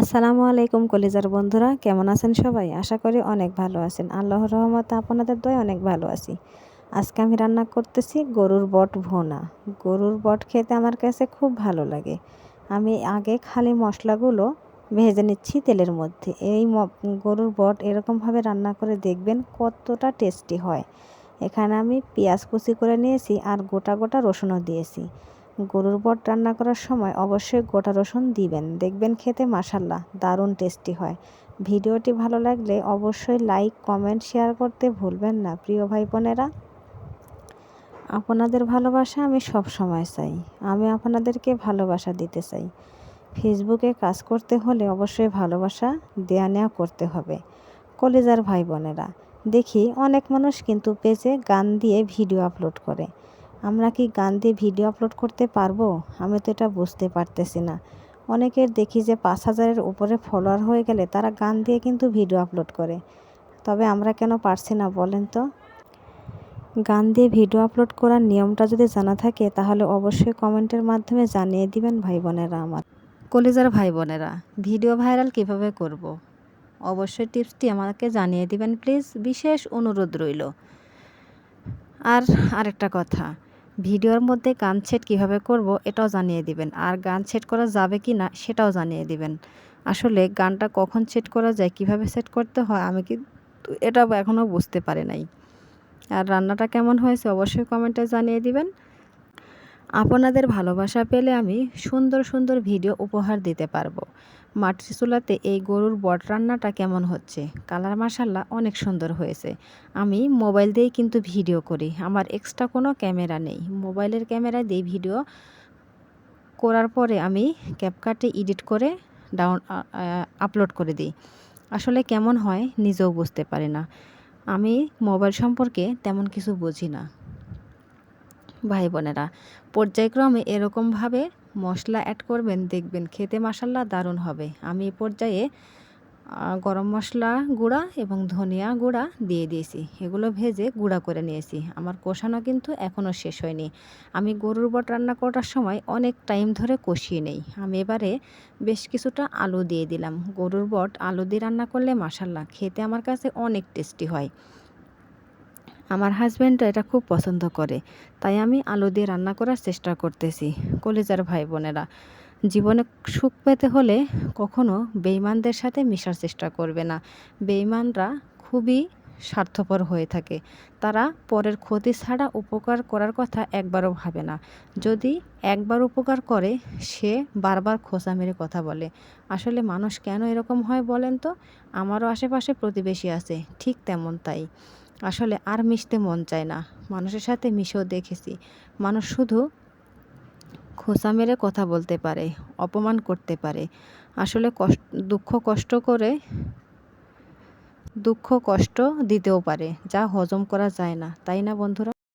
আসসালামু আলাইকুম কলিজার বন্ধুরা, কেমন আছেন সবাই? আশা করি অনেক ভালো আছেন। আল্লাহর রহমতে আপনাদের দয় অনেক ভালো আছি। আজকে আমি রান্না করতেছি গরুর বট ভোনা। গরুর বট খেতে আমার কাছে খুব ভালো লাগে। আমি আগে খালি মশলাগুলো ভেজে নিচ্ছি তেলের মধ্যে। এই গরুর বট এরকমভাবে রান্না করে দেখবেন কতটা টেস্টি হয়। এখানে আমি পেঁয়াজ কুচি করে নিয়েছি আর গোটা গোটা রসুনও দিয়েছি। গরুর বট রান্না করার সময় অবশ্যই গোটা রসুন দিবেন। দেখবেন খেতে মাসাল্লাহ দারুণ টেস্টি হয়। ভিডিওটি ভালো লাগলে অবশ্যই লাইক, কমেন্ট, শেয়ার করতে ভুলবেন না, প্রিয় ভাই বোনেরা আপনাদের ভালোবাসা আমি সব সময় চাই। আমি আপনাদেরকে ভালোবাসা দিতে চাই। ফেসবুকে কাজ করতে হলে অবশ্যই ভালোবাসা দেয়া নেওয়া করতে হবে। কলেজার ভাই বোনেরা দেখি অনেক মানুষ কিন্তু পেজে গান দিয়ে ভিডিও আপলোড করে। আমরা কি গান দিয়ে ভিডিও আপলোড করতে পারব? আমি তো এটা বুঝতে পারতেছি না। অনেকের দেখি যে পাঁচ হাজারের উপরে ফলোয়ার হয়ে গেলে তারা গান দিয়ে কিন্তু ভিডিও আপলোড করে। তবে আমরা কেন পারছি না বলেন তো? গান দিয়ে ভিডিও আপলোড করার নিয়মটা যদি জানা থাকে, তাহলে অবশ্যই কমেন্টের মাধ্যমে জানিয়ে দিবেন ভাই বোনেরা আমার। কলিজার ভাই বোনেরা ভিডিও ভাইরাল কীভাবে করব। অবশ্যই টিপসটি আমাকে জানিয়ে দিবেন, প্লিজ। বিশেষ অনুরোধ রইল। আর আরেকটা কথা ভিডিওর মধ্যে গান সেট কীভাবে করব এটাও জানিয়ে দিবেন। আর গান সেট করা যাবে কি না সেটাও জানিয়ে দিবেন। আসলে গানটা কখন সেট করা যায়, কীভাবে সেট করতে হয়, আমি কি এটা এখনও বুঝতে পারি নাই। আর রান্নাটা কেমন হয়েছে অবশ্যই কমেন্টে জানিয়ে দিবেন। আপনাদের ভালোবাসা পেলে আমি সুন্দর সুন্দর ভিডিও উপহার দিতে পারব। মাটির চুলাতে এই গরুর বট রান্নাটা কেমন হচ্ছে? কালার মাসাল্লা অনেক সুন্দর হয়েছে। আমি মোবাইল দিয়েই কিন্তু ভিডিও করি। আমার এক্সট্রা কোনো ক্যামেরা নেই। মোবাইলের ক্যামেরা দিয়ে ভিডিও করার পরে আমি ক্যাপকাটে এডিট করে ডাউন আপলোড করে দিই। আসলে কেমন হয় নিজেও বুঝতে পারি না। আমি মোবাইল সম্পর্কে তেমন কিছু বুঝি না। ভাই বোনেরা পর্যায়ক্রমে এরকমভাবে মশলা অ্যাড করবেন, দেখবেন খেতে মশাল্লা দারুণ হবে। আমি পর্যায়ে গরম মশলা গুঁড়া এবং ধনিয়া গুঁড়া দিয়ে দিয়েছি। এগুলো ভেজে গুঁড়া করে নিয়েছি। আমার কষানো কিন্তু এখনও শেষ হয়নি। আমি গরুর বট রান্না করার সময় অনেক টাইম ধরে কষিয়ে নেই। আমি এবারে বেশ কিছুটা আলু দিয়ে দিলাম। গরুর বট আলু দিয়ে রান্না করলে মাসাল্লা খেতে আমার কাছে অনেক টেস্টি হয়। আমার হাজব্যান্ডটা এটা খুব পছন্দ করে, তাই আমি আলু দিয়ে রান্না করার চেষ্টা করতেছি কলেজার ভাই বোনেরা জীবনে সুখ পেতে হলে কখনো বেইমানদের সাথে মিশার চেষ্টা করবে না। বেইমানরা খুবই স্বার্থপর হয়ে থাকে। তারা পরের ক্ষতি ছাড়া উপকার করার কথা একবারও ভাবে না। যদি একবার উপকার করে, সে বারবার খোঁচা মেরে কথা বলে। আসলে মানুষ কেন এরকম হয় বলেন তো? আমারও আশেপাশে প্রতিবেশী আছে, ঠিক তেমন তাই। আসলে আর মিশতে মন চায় না। মানুষের সাথে মিশেও দেখেছি। মানুষ শুধু খোসা মেরে কথা বলতে পারে, অপমান করতে পারে। আসলে কষ্ট, দুঃখ কষ্ট করে দুঃখ কষ্ট দিতেও পারে, যা হজম করা যায় না। তাই না বন্ধুরা?